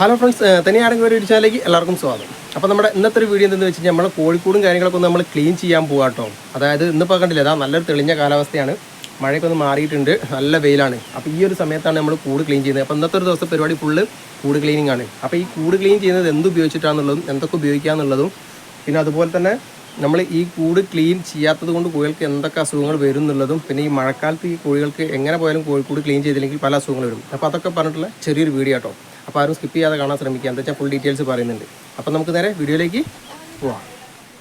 Hello friends തനിയാണെങ്കിൽ ഒരു ചാനലിലേക്ക് എല്ലാവർക്കും സ്വാഗതം. അപ്പോൾ നമ്മുടെ ഇന്നത്തെ ഒരു വീഡിയോ എന്തെന്ന് വെച്ച് കഴിഞ്ഞാൽ നമ്മൾ കോഴിക്കോടും കാര്യങ്ങളൊക്കെ ഒന്ന് നമ്മൾ ക്ലീൻ ചെയ്യാൻ പോകാട്ടോ അതായത് ഇന്നിപ്പോൾ കണ്ടില്ല അതാ നല്ലൊരു തെളിഞ്ഞ കാലാവസ്ഥയാണ്. മഴയൊക്കെ ഒന്ന് മാറിയിട്ടുണ്ട് നല്ല വെയിലാണ്. അപ്പോൾ ഈ ഒരു സമയത്താണ് നമ്മൾ കൂട് ക്ലീൻ ചെയ്യുന്നത്. അപ്പോൾ ഇന്നത്തെ ഒരു ദിവസത്തെ പരിപാടി ഫുള്ള് കൂട് ക്ലീനിങ് ആണ്. അപ്പോൾ ഈ കൂട് ക്ലീൻ ചെയ്യുന്നത് എന്ത് ഉപയോഗിച്ചിട്ടാണെന്നുള്ളതും എന്തൊക്കെ ഉപയോഗിക്കാന്നുള്ളതും പിന്നെ അതുപോലെ തന്നെ നമ്മൾ ഈ കൂട് ക്ലീൻ ചെയ്യാത്തത് കൊണ്ട് കോഴികൾക്ക് എന്തൊക്കെ അസുഖങ്ങൾ വരും എന്നുള്ളതും പിന്നെ ഈ മഴക്കാലത്ത് ഈ കോഴികൾക്ക് എങ്ങനെ പോയാലും കോഴിക്കൂട് ക്ലീൻ ചെയ്തില്ലെങ്കിൽ പല അസുഖങ്ങൾ വരും. അപ്പോൾ അതൊക്കെ പറഞ്ഞിട്ടുള്ള ചെറിയൊരു വീഡിയോ കേട്ടോ അപ്പോൾ ആരും സ്കിപ്പ് ചെയ്യാതെ കാണാൻ ശ്രമിക്കുക. എന്താ വെച്ചാൽ ഫുൾ ഡീറ്റെയിൽസ് പറയുന്നുണ്ട്. അപ്പോൾ നമുക്ക് നേരെ വീഡിയോയിലേക്ക് പോവാം.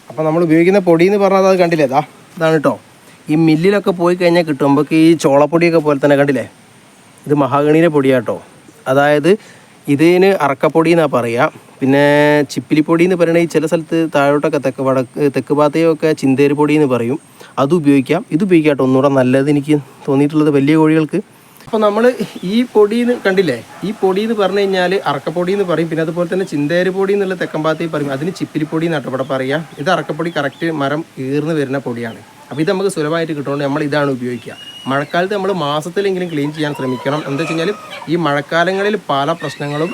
അപ്പോൾ നമ്മൾ ഉപയോഗിക്കുന്ന പൊടി എന്ന് പറഞ്ഞാൽ അത് കണ്ടില്ലേ? ഇതാ ഇതാണ് കേട്ടോ ഈ മില്ലിലൊക്കെ പോയി കഴിഞ്ഞാൽ കിട്ടും നമുക്ക് ഈ ചോളപ്പൊടിയൊക്കെ പോലെ തന്നെ കണ്ടില്ലേ? ഇത് മഹാഗണീന്റെ പൊടിയാട്ടോ അതായത് ഇതിന് അറക്കപ്പൊടി എന്നാണ് പറയുക പിന്നെ ചിപ്പിലിപ്പൊടി എന്ന് പറയുന്നത് ഈ ചില സ്ഥലത്ത് താഴോട്ടൊക്കെ തെക്ക് വടക്ക് തെക്ക് ഭാഗത്തെയൊക്കെ ചിന്തേരി പൊടി എന്ന് പറയും. അത് ഉപയോഗിക്കാം. ഇത് ഉപയോഗിക്കാം കേട്ടോ ഒന്നുകൂടെ നല്ലത് എനിക്ക് തോന്നിയിട്ടുള്ളത് വലിയ കോഴികൾക്ക് അപ്പോൾ നമ്മൾ ഈ പൊടി എന്ന് കണ്ടില്ലേ? ഈ പൊടി എന്ന് പറഞ്ഞു കഴിഞ്ഞാൽ അറക്കപ്പൊടി എന്ന് പറയും. പിന്നെ അതുപോലെ തന്നെ ചിന്തേരി പൊടി എന്നുള്ള തെക്കമ്പാത്തി പറയും. അതിന് ചിപ്പിരിപ്പൊടി എന്നാണ് ഇവിടെ പറയുക ഇത് അറക്കപ്പൊടി കറക്റ്റ് മരം ഈർന്ന് വരുന്ന പൊടിയാണ്. അപ്പോൾ ഇത് നമുക്ക് സുലഭമായിട്ട് കിട്ടുകൊണ്ട് നമ്മൾ ഇതാണ് ഉപയോഗിക്കുക. മഴക്കാലത്ത് നമ്മൾ മാസത്തിലെങ്കിലും ക്ലീൻ ചെയ്യാൻ ശ്രമിക്കണം. എന്താ വെച്ച് കഴിഞ്ഞാൽ ഈ മഴക്കാലങ്ങളിൽ പല പ്രശ്നങ്ങളും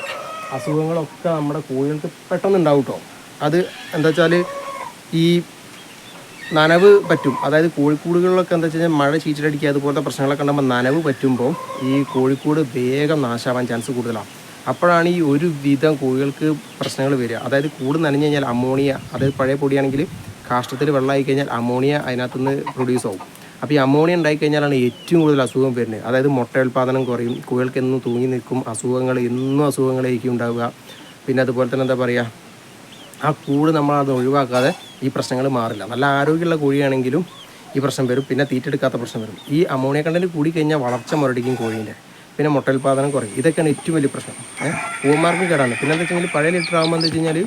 അസുഖങ്ങളൊക്കെ നമ്മുടെ കോഴികൾക്ക് പെട്ടെന്ന് ഉണ്ടാവും കേട്ടോ അത് എന്താ വെച്ചാൽ ഈ നനവ് പറ്റും. അതായത് കോഴിക്കൂടുകളിലൊക്കെ എന്താ വെച്ച് കഴിഞ്ഞാൽ മഴ ചീച്ചിലടിക്കുക അതുപോലത്തെ പ്രശ്നങ്ങളൊക്കെ ഉണ്ടാകുമ്പോൾ നനവ് പറ്റുമ്പോൾ ഈ കോഴിക്കൂട് വേഗം നാശാവാൻ ചാൻസ് കൂടുതലാണ്. അപ്പോഴാണ് ഈ ഒരു വിധം കോഴികൾക്ക് പ്രശ്നങ്ങൾ വരിക. അതായത് കൂട് നനഞ്ഞു കഴിഞ്ഞാൽ അമോണിയ അതായത് പഴയ പൊടിയാണെങ്കിൽ കാഷ്ടത്തിൽ വെള്ളമായി കഴിഞ്ഞാൽ അമോണിയ അതിനകത്തുനിന്ന് പ്രൊഡ്യൂസ് ആവും. അപ്പോൾ ഈ അമോണിയ ഉണ്ടായി കഴിഞ്ഞാലാണ് ഏറ്റവും കൂടുതൽ അസുഖം വരുന്നത്. അതായത് മുട്ട ഉൽപാദനം കുറയും. കോഴികൾക്ക് എന്നും തൂങ്ങി നിൽക്കും. അസുഖങ്ങൾ എന്നും അസുഖങ്ങളായിരിക്കും ഉണ്ടാവുക. പിന്നെ അതുപോലെ തന്നെ എന്താ പറയുക? ആ കൂട് നമ്മൾ അത് ഒഴിവാക്കാതെ ഈ പ്രശ്നങ്ങൾ മാറില്ല. നല്ല ആരോഗ്യമുള്ള കോഴിയാണെങ്കിലും ഈ പ്രശ്നം വരും. പിന്നെ തീറ്റെടുക്കാത്ത പ്രശ്നം വരും. ഈ അമോണിയ കണ്ടന്റ് കൂടി കഴിഞ്ഞാൽ വളർച്ച മുരടിക്കും കോഴീന്റെ. പിന്നെ മുട്ട ഉൽപ്പാദനം കുറയും. ഇതൊക്കെയാണ് ഏറ്റവും വലിയ പ്രശ്നം. പൂമാർക്കും കേടാണ്. പിന്നെ എന്താ വെച്ചാൽ പഴയ ലിറ്റർ ആകുമ്പോൾ എന്താ വെച്ച് കഴിഞ്ഞാൽ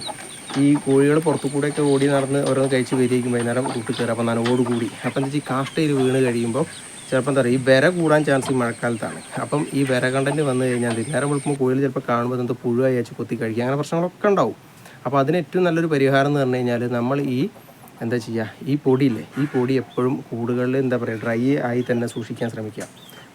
ഈ കോഴികൾ പുറത്തു കൂടെയൊക്കെ ഓടി നടന്ന് ഓരോന്ന് കഴിച്ച് വരികയും വൈകുന്നേരം കൂട്ടി കയറും. അപ്പോൾ നനവോട് കൂടി അപ്പം എന്താ വെച്ചാൽ ഈ കാഷ്ടയിൽ വീണ് കഴിയുമ്പോൾ ചിലപ്പോൾ എന്താ പറയുക ഈ വിര കൂടാൻ ചാൻസ് ഈ മഴക്കാലത്താണ്. അപ്പം ഈ വിര കണ്ടന്റ് വന്നു കഴിഞ്ഞാൽ നേരം വിളിക്കുമ്പോൾ കോഴികൾ ചിലപ്പോൾ കാണുമ്പോൾ എന്താ പുഴുവായി അയച്ച് കൊത്തി കഴിക്കുക അങ്ങനെ പ്രശ്നങ്ങളൊക്കെ ഉണ്ടാവും. അപ്പോൾ അതിന് ഏറ്റവും നല്ലൊരു പരിഹാരം എന്ന് പറഞ്ഞു കഴിഞ്ഞാൽ നമ്മൾ ഈ എന്താ ചെയ്യുക ഈ പൊടിയില്ലേ ഈ പൊടി എപ്പോഴും കൂടുകളിൽ എന്താ പറയുക ഡ്രൈ ആയി തന്നെ സൂക്ഷിക്കാൻ ശ്രമിക്കുക.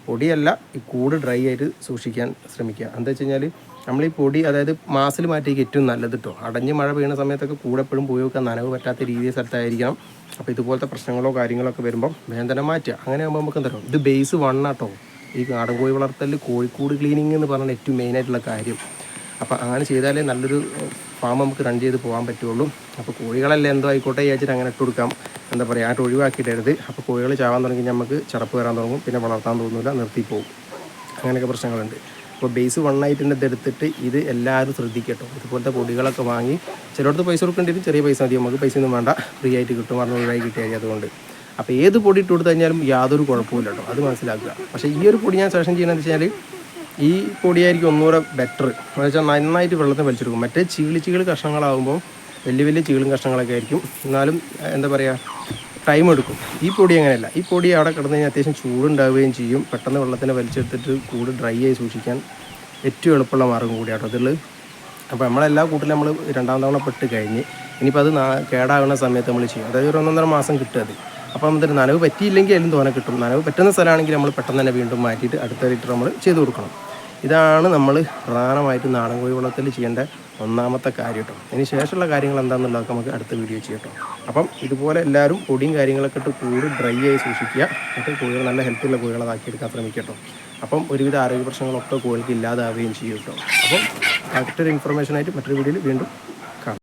പൊടിയല്ല ഈ കൂട് ഡ്രൈ ആയിട്ട് സൂക്ഷിക്കാൻ ശ്രമിക്കുക. എന്താ വെച്ച് കഴിഞ്ഞാൽ നമ്മൾ ഈ പൊടി അതായത് മാസിൽ മാറ്റിയേക്ക് ഏറ്റവും നല്ലത് കേട്ടോ അടഞ്ഞ് മഴ പെയ്യുന്ന സമയത്തൊക്കെ കൂടെ എപ്പോഴും പോയി വെക്കാൻ നനവ് പറ്റാത്ത രീതിയിൽ സ്ഥലത്തായിരിക്കണം. അപ്പോൾ ഇതുപോലത്തെ പ്രശ്നങ്ങളോ കാര്യങ്ങളോ ഒക്കെ വരുമ്പോൾ വേഗം തന്നെ മാറ്റുക. അങ്ങനെ ആകുമ്പോൾ നമുക്ക് എന്താ ഇത് ബേസ് വണ്ണാട്ടോ ഈ നാടൻ കോഴി വളർത്തലിൽ കോഴിക്കൂട് ക്ലീനിങ് എന്ന് പറഞ്ഞാൽ ഏറ്റവും മെയിനായിട്ടുള്ള കാര്യം. അപ്പോൾ അങ്ങനെ ചെയ്താലേ നല്ലൊരു ഫാം നമുക്ക് റൺ ചെയ്ത് പോകാൻ പറ്റുള്ളൂ. അപ്പോൾ കോഴികളല്ലേ എന്തോ ആയിക്കോട്ടെ വിചാരിച്ചിട്ട് അങ്ങനെ ഇട്ട് കൊടുക്കാം. എന്താ പറയുക ആട്ട് ഒഴിവാക്കിയിട്ടരുത്. അപ്പോൾ കോഴികൾ ചാവാൻ തുടങ്ങി നമുക്ക് ചടപ്പ് വരാൻ തുടങ്ങും. പിന്നെ വളർത്താൻ തോന്നില്ല നിർത്തി പോകും. അങ്ങനെയൊക്കെ പ്രശ്നങ്ങളുണ്ട്. അപ്പോൾ ബേസ് വൺ ആയിട്ട് ഇത് എടുത്തിട്ട് ഇത് എല്ലാവരും ശ്രദ്ധിക്കട്ടോ. ഇതുപോലത്തെ പൊടികളൊക്കെ വാങ്ങി ചിലയിടത്ത് പൈസ കൊടുക്കേണ്ടി ചെറിയ പൈസ മതി. നമുക്ക് പൈസ ഒന്നും വേണ്ട. ഫ്രീ ആയിട്ട് കിട്ടും ഒഴിവായി കിട്ടിയാൽ അതുകൊണ്ട്. അപ്പോൾ ഏത് പൊടി ഇട്ട് കൊടുത്തു കഴിഞ്ഞാലും യാതൊരു കുഴപ്പമില്ല കേട്ടോ. അത് മനസ്സിലാക്കുക. പക്ഷേ ഈ ഒരു പൊടി ഞാൻ സെഷൻ ചെയ്യണമെന്ന് വെച്ചാൽ ഈ പൊടിയായിരിക്കും ഒന്നുകൂടെ ബെറ്റർ എന്ന് വെച്ചാൽ നന്നായിട്ട് വെള്ളത്തിൽ വലിച്ചെടുക്കും. മറ്റേ ചീളി ചീളി കഷ്ണങ്ങളാകുമ്പോൾ വലിയ വലിയ ചീളും കഷ്ണങ്ങളൊക്കെ ആയിരിക്കും. എന്നാലും എന്താ പറയുക ടൈം എടുക്കും. ഈ പൊടി അങ്ങനെയല്ല. ഈ പൊടി അവിടെ കിടന്നു കഴിഞ്ഞാൽ അത്യാവശ്യം ചൂടുണ്ടാവുകയും ചെയ്യും. പെട്ടെന്ന് വെള്ളത്തിനെ വലിച്ചെടുത്തിട്ട് കൂട് ഡ്രൈ ആയി സൂക്ഷിക്കാൻ ഏറ്റവും എളുപ്പമുള്ള മാർഗം കൂടിയാണ് അതിൽ അപ്പോൾ നമ്മളെല്ലാ കൂട്ടിലും നമ്മൾ രണ്ടാം തവണ പെട്ട് കഴിഞ്ഞ് ഇനിയിപ്പോൾ അത് കേടാകുന്ന സമയത്ത് നമ്മൾ ചെയ്യും. അതായത് ഒരു ഒന്നൊന്നര മാസം കിട്ടുക അത്. അപ്പോൾ എന്നിട്ട് നനവ് പറ്റിയില്ലെങ്കിൽ അതിലും തോനെ കിട്ടും. നനവ് പറ്റുന്ന സ്ഥലമാണെങ്കിൽ നമ്മൾ പെട്ടെന്ന് തന്നെ വീണ്ടും മാറ്റിയിട്ട് അടുത്ത ലിറ്റർ നമ്മൾ ചെയ്തു കൊടുക്കണം. ഇതാണ് നമ്മൾ പ്രധാനമായിട്ട് നാടൻ കോഴി വളർത്തൽ ചെയ്യേണ്ട ഒന്നാമത്തെ കാര്യം കേട്ടോ. അതിന് ശേഷമുള്ള കാര്യങ്ങൾ എന്താണെന്നുള്ളതൊക്കെ നമുക്ക് അടുത്ത വീഡിയോ ചെയ്യട്ടോ അപ്പം ഇതുപോലെ എല്ലാവരും പൊടിയും കാര്യങ്ങളൊക്കെ ഇട്ട് കൂടി ഡ്രൈ ആയി സൂക്ഷിക്കുക. എന്നിട്ട് കോഴികൾ നല്ല ഹെൽത്തുള്ള കോഴികളാക്കി എടുക്കാൻ ശ്രമിക്കട്ടോ അപ്പം ഒരുവിധ ആരോഗ്യ പ്രശ്നങ്ങളൊക്കെ കോഴികൾക്ക് ഇല്ലാതാവുകയും ചെയ്യും കേട്ടോ. അപ്പം മറ്റൊരു ഇൻഫർമേഷനായിട്ട് മറ്റൊരു വീഡിയോയിൽ വീണ്ടും